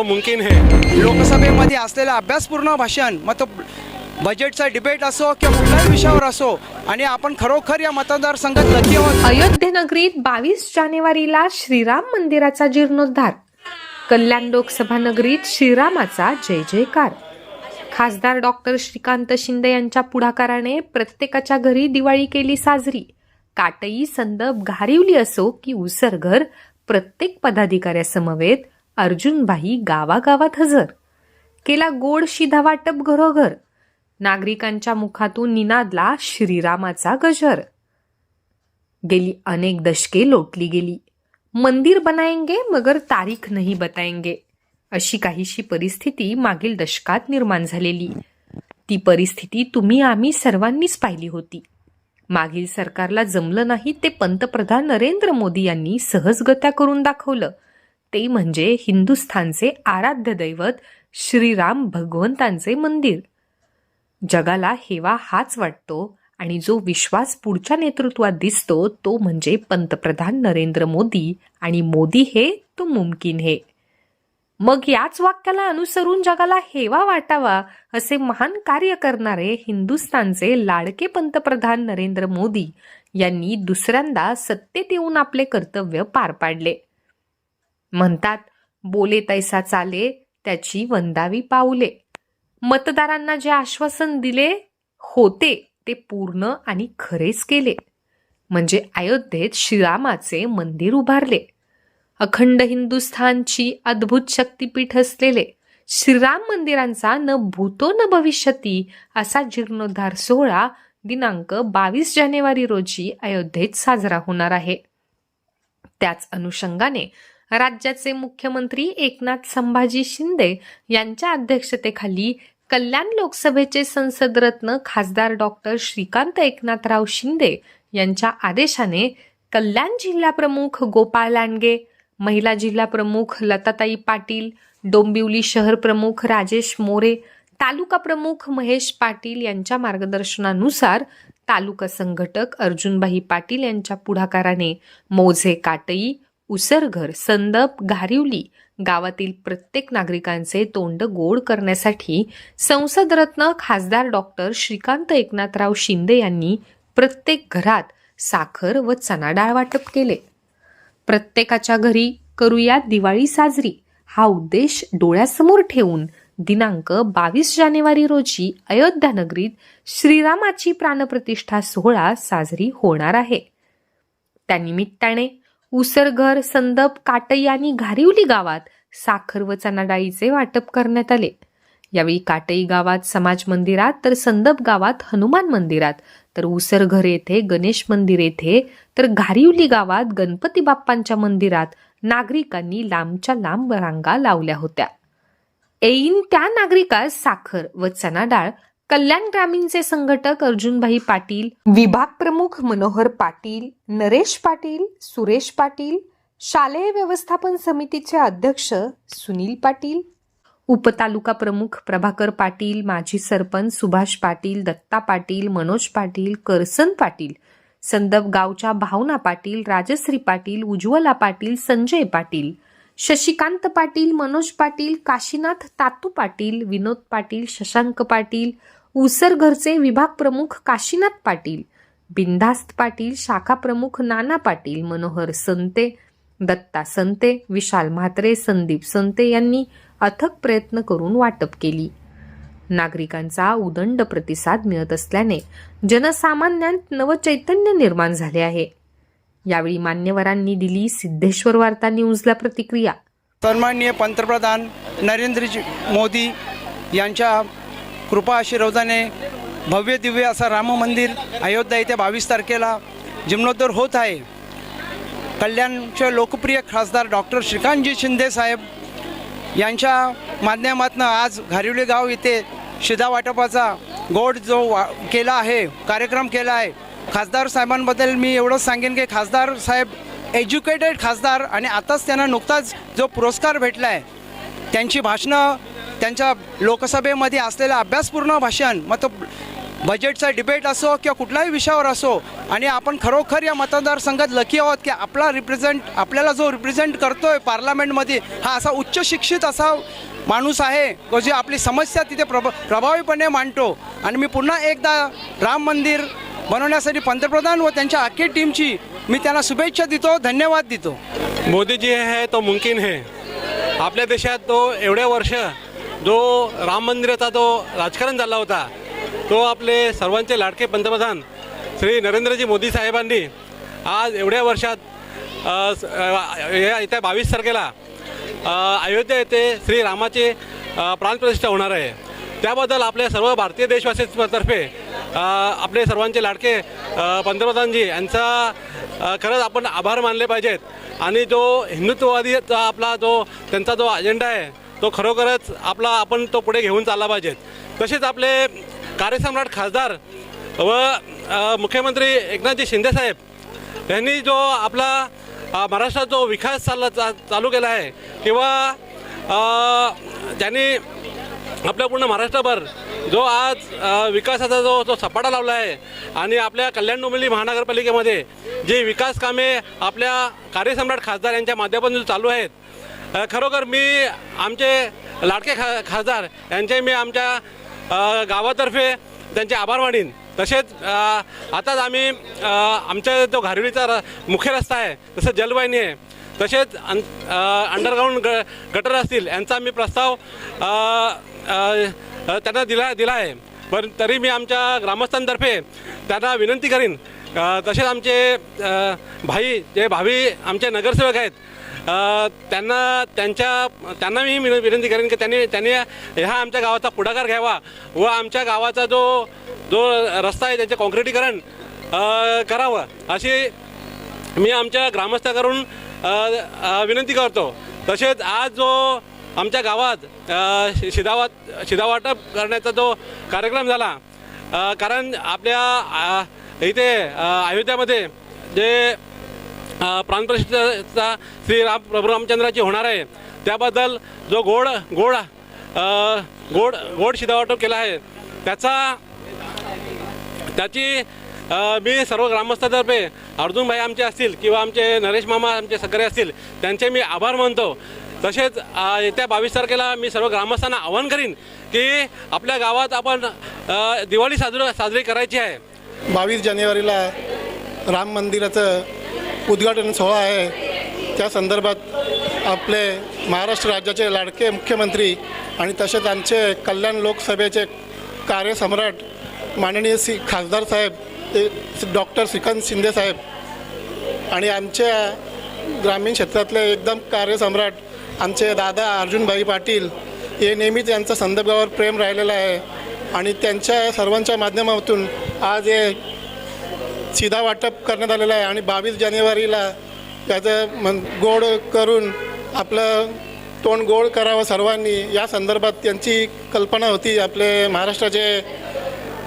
है तो मुमकिन है। लोकसभेमध्ये असलेलं अभ्यासपूर्ण भाषण मग तो बजेटचा डिबेट असो किंवा कुठल्याही विषयावर असो आणि आपण खरोखर या मतदारसंघात नक्की आहोत. अयोध्येनगरीत बावीस जानेवारीला श्रीराम मंदिराचा जीर्णोद्धार. कल्याण लोकसभा नगरीत श्रीरामाचा जय जयकार. खासदार डॉक्टर श्रीकांत शिंदे यांच्या पुढाकाराने प्रत्येकाच्या घरी दिवाळी केली साजरी. काटई संदप घारिवली असो की उसरघर प्रत्येक पदाधिकाऱ्यासमवेत अर्जुनबाई गावागावात हजर. केला गोड शिधा वाटप घरोघर. नागरिकांच्या मुखातून निनादला श्रीरामाचा गजर. गेली अनेक दशके लोटली गेली. मंदिर बनाएंगे मगर तारीख नहीं बताएंगे अशी काहीशी परिस्थिती मागील दशकात निर्माण झालेली. ती परिस्थिती तुम्ही आम्ही सर्वांनीच पाहिली होती. मागील सरकारला जमलं नाही ते पंतप्रधान नरेंद्र मोदी यांनी सहजगत्या करून दाखवलं. ते म्हणजे हिंदुस्थानचे आराध्य दैवत श्रीराम भगवंतांचे मंदिर. जगाला हेवा हाच वाटतो आणि जो विश्वास पुढच्या नेतृत्वात दिसतो तो म्हणजे पंतप्रधान नरेंद्र मोदी आणि मोदी हे तो मुमकिन हे. मग याच वाक्याला अनुसरून जगाला हेवा वाटावा असे महान कार्य करणारे हिंदुस्थानचे लाडके पंतप्रधान नरेंद्र मोदी यांनी दुसऱ्यांदा सत्तेत येऊन आपले कर्तव्य पार पाडले. म्हणतात बोले तैसा चाले त्याची वंदावी पाऊले. मतदारांना जे आश्वासन दिले होते ते पूर्ण आणि खरेच केले. म्हणजे अयोध्येत श्रीरामाचे मंदिर उभारले. अखंड हिंदुस्थानची अद्भुत शक्तीपीठ असलेले श्रीराम मंदिरांचा न भूतो न भविष्यती असा जीर्णोद्धार सोहळा दिनांक बावीस जानेवारी रोजी अयोध्येत साजरा होणार आहे. त्याच अनुषंगाने राज्याचे मुख्यमंत्री एकनाथ संभाजी शिंदे यांच्या अध्यक्षतेखाली कल्याण लोकसभेचे संसदरत्न खासदार डॉक्टर श्रीकांत एकनाथराव शिंदे यांच्या आदेशाने कल्याण जिल्हा प्रमुख गोपाळ लांडगे महिला जिल्हा प्रमुख लताताई पाटील डोंबिवली शहर प्रमुख राजेश मोरे तालुका प्रमुख महेश पाटील यांच्या मार्गदर्शनानुसार तालुका संघटक अर्जुनबाई पाटील यांच्या पुढाकाराने मोझे काटई उसरघर संदप घारिवली गावातील प्रत्येक नागरिकांचे तोंड गोड करण्यासाठी संसदरत्न खासदार डॉक्टर श्रीकांत एकनाथराव शिंदे यांनी प्रत्येक घरात साखर व चना डाळ वाटप केले. प्रत्येकाच्या घरी करूया दिवाळी साजरी हा उद्देश डोळ्यासमोर ठेवून दिनांक बावीस जानेवारी रोजी अयोध्या नगरीत श्रीरामाची प्राणप्रतिष्ठा सोहळा साजरी होणार आहे. त्यानिमित्ताने उसरघर संदप काटई आणि घारिवली गावात साखर व चना डाळीचे वाटप करण्यात आले. यावेळी काटई गावात समाज मंदिरात तर संदप गावात हनुमान मंदिरात तर उसरघर येथे गणेश मंदिर येथे तर घारिवली गावात गणपती बाप्पांच्या मंदिरात नागरिकांनी लांबच्या लांब रांगा लावल्या होत्या. ऐन त्या नागरिकास साखर व चना डाळ कल्याण ग्रामीणचे संघटक अर्जुनभाई पाटील विभाग प्रमुख मनोहर पाटील नरेश पाटील सुरेश पाटील शालेय व्यवस्थापन समितीचे अध्यक्ष सुनील पाटील उपतालुका प्रमुख प्रभाकर पाटील माजी सरपंच सुभाष पाटील दत्ता पाटील मनोज पाटील करसन पाटील संदप गावच्या भावना पाटील राजश्री पाटील उज्ज्वला पाटील संजय पाटील शशिकांत पाटील मनोज पाटील काशीनाथ तातू पाटील विनोद पाटील शशांक पाटील उसरघरचे विभाग प्रमुख काशीनाथ पाटील बिंदास्त पाटील शाखा प्रमुख नाना पाटील मनोहर संते दत्ता संते विशाल म्हात्रे संदीप संते यांनी अथक प्रयत्न करून वाटप केली. नागरिकांचा उदंड प्रतिसाद मिळत असल्याने जनसामान्यांत नवचैतन्य निर्माण झाले आहे. यावेळी मान्यवरांनी दिली सिद्धेश्वर वार्ता न्यूजला प्रतिक्रिया. सन्माननीय पंतप्रधान नरेंद्रजी मोदी यांच्या कृपा आशीर्वादाने भव्य दिव्य असं राम मंदिर अयोध्या येथे बावीस तारखेला जीर्णोद्धार होत आहे. कल्याणचे लोकप्रिय खासदार डॉक्टर श्रीकांतजी शिंदे साहेब यांच्या माध्यमातून आज घारिवली गाव येथे शिधा वाटपाचा गोड जो वा केला आहे कार्यक्रम केला आहे. खासदार साहेबांबद्दल मी एवढंच सांगेन की खासदार साहेब एज्युकेटेड खासदार आणि आताच त्यांना नुकताच जो पुरस्कार भेटला आहे त्यांची भाषणं त्यांच्या लोकसभेमध्ये असलेलं अभ्यासपूर्ण भाषण मग तो बजेटचा डिबेट असो किंवा कुठल्याही विषयावर असो आणि आपण खरोखर या मतदारसंघात लकी आहोत की आपला रिप्रेझेंट आपल्याला जो रिप्रेझेंट करतोय पार्लमेंटमध्ये हा असा उच्च शिक्षित असा माणूस आहे तो जी आपली समस्या तिथे प्रभ प्रभावीपणे मांडतो. आणि मी पुन्हा एकदा राम मंदिर बनवण्यासाठी पंतप्रधान व त्यांच्या अख्खी टीमची मी त्यांना शुभेच्छा देतो धन्यवाद देतो. मोदीजी है तो मुमकिन है. आपल्या देशात तो एवढ्या वर्ष जो राम मंदिराचा जो राजकारण झाला होता तो आपले सर्वांचे लाडके पंतप्रधान श्री नरेंद्रजी मोदी साहेबांनी आज एवढ्या वर्षात या येत्या बावीस तारखेला अयोध्या येथे श्री रामाची प्राणप्रतिष्ठा होणार आहे. त्याबद्दल आपल्या सर्व भारतीय देशवासियांतर्फे आपले सर्वांचे लाडके पंतप्रधानजी यांचा खरंच आपण आभार मानले पाहिजेत. आणि जो हिंदुत्ववादीचा आपला जो त्यांचा जो अजेंडा आहे तो खरोखरच आपला आपण तो पुढे घेऊन चालला पाहिजेत तसेच आपले कार्यसम्राट खासदार व मुख्यमंत्री एकनाथजी शिंदेसाहेब यांनी जो आपला महाराष्ट्रात जो विकास चालला चा चालू केला आहे किंवा त्यांनी आपल्या पूर्ण महाराष्ट्रभर जो आज विकासाचा जो जो सपाटा लावला आहे आणि आपल्या कल्याण डोंबिवली महानगरपालिकेमध्ये जी विकास कामे आपल्या कार्यसम्राट खासदार यांच्या माध्यमातून चालू आहेत. खरोखर मी आमचे लाडके खा खासदार यांचे मी आमच्या गावातर्फे त्यांचे आभार मानीन. तसेच आताच आम्ही आमच्या जो घारवीचा र मुख्य रस्ता आहे तसं जलवाहिनी आहे. तसेच अन अंडरग्राऊंड ग गटर असतील यांचा मी प्रस्ताव त्यांना दिला दिला आहे. पण तरी मी आमच्या ग्रामस्थांतर्फे त्यांना विनंती करीन तसेच आमचे भाई जे भावी आमचे नगरसेवक आहेत त्यांना त्यांच्या त्यांना मी विन- विनंती करेन की त्यांनी त्यांनी ह्या आमच्या गावाचा पुढाकार घ्यावा व आमच्या गावाचा जो जो रस्ता आहे त्याचे कॉन्क्रिटीकरण करावं. अशी मी आमच्या ग्रामस्थाकडून विनंती करतो. तसेच आज जो आमच्या गावात अ, शि- शिधावाट शिधावाटप करण्याचा जो कार्यक्रम झाला कारण आपल्या इथे अयोध्यामध्ये जे अ, प्राणप्रतिष्ठेचा श्री राम प्रभू रामचंद्राची होणार आहे त्याबद्दल जो गोड गोड गोड गोड शिधावाटप केला आहे त्याचा त्याची मी सर्व ग्रामस्थांतर्फे अर्जुनभाई आमचे असतील किंवा आमचे नरेश मामा आमचे सगळे असतील त्यांचे मी आभार मानतो. तसेच येत्या बावीस तारखेला मी सर्व ग्रामस्थांना आवाहन करीन की आपल्या गावात आपण दिवाळी साजरी साजरी करायची आहे. बावीस जानेवारीला राम मंदिराचं उद्घाटन सोहळा आहे. त्या संदर्भात आपले महाराष्ट्र राज्याचे लाडके मुख्यमंत्री आणि तसेच आमचे कल्याण लोकसभेचे कार्यसम्राट माननीय श्री खासदार साहेब ते डॉक्टर श्रीकांत शिंदे साहेब आणि आमच्या ग्रामीण क्षेत्रातले एकदम कार्यसम्राट आमचे दादा अर्जुनभाई पाटील हे नेहमीच यांचं संदर्भावर प्रेम राहिलेलं आहे. आणि त्यांच्या सर्वांच्या माध्यमातून आज हे सीधा वाटप करण्यात आलेलं आहे आणि बावीस जानेवारीला त्याचं मन गोड करून आपलं तोंड गोड करावं सर्वांनी. या संदर्भात त्यांची कल्पना होती आपले महाराष्ट्राचे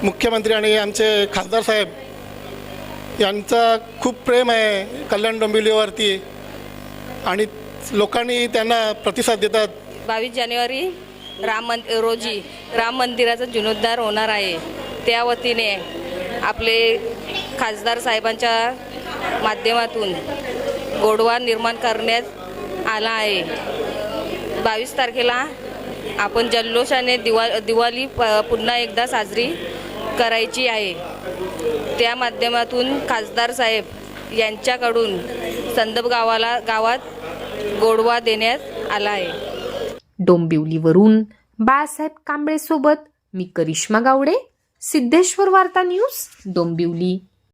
मुख्यमंत्री आणि आमचे खासदार साहेब यांचा खूप प्रेम आहे कल्याण डोंबिवलीवरती. आणि लोकांनी त्यांना प्रतिसाद देतात. बावीस जानेवारी राम मंद रोजी राम मंदिराचा जीर्णोद्धार होणार आहे. त्या वतीने आपले खासदार साहेबांच्या माध्यमातून गोडवा निर्माण करण्यात आला आहे. बावीस तारखेला आपण जल्लोषाने दिवा दिवाळी प पुन्हा एकदा साजरी करायची आहे. त्या माध्यमातून खासदार साहेब यांच्याकडून संदप गावाला गावात गोडवा देण्यात आला आहे. डोंबिवलीवरून बाळासाहेब कांबळे सोबत मी करिश्मा गावडे सिद्धेश्वर वार्ता न्यूज डोंबिवली.